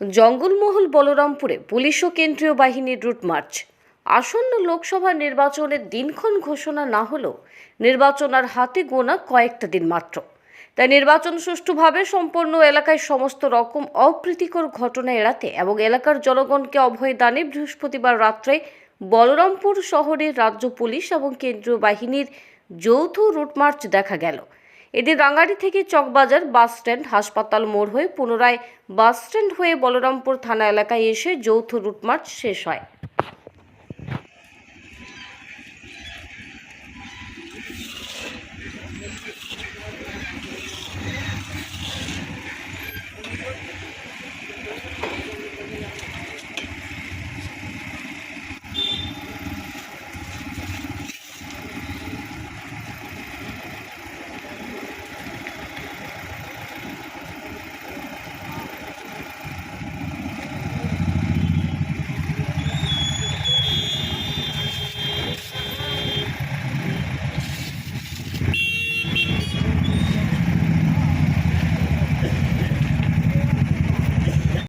Jangalmahal বলরামপুরে police ও কেন্দ্রীয় বাহিনীর route march. আসন্ন লোকসভা নির্বাচনের দিনক্ষণ ঘোষণা না হলেও নির্বাচন আর হাতে গোনা কয়েকটা দিন মাত্র। তাই নির্বাচন সুষ্ঠুভাবে সম্পন্ন এলাকায় সমস্ত রকম অপ্রীতিকর ঘটনা এড়াতে এবং এলাকার জনগণকে অভয় দানে বৃহস্পতিবার রাত্রে বলরামপুর শহরে রাজ্য পুলিশ এবং কেন্দ্রীয় বাহিনীর যৌথ রুটমার্চ দেখা গেল। এদিন রাঙ্গাড়ি থেকে চকবাজার বাস স্ট্যান্ড হাসপাতাল মোড় হয়ে পুনরায় বাস স্ট্যান্ড হয়ে বলরামপুর থানা এলাকায় এসে যৌথ রুটমার্চ শেষ হয়।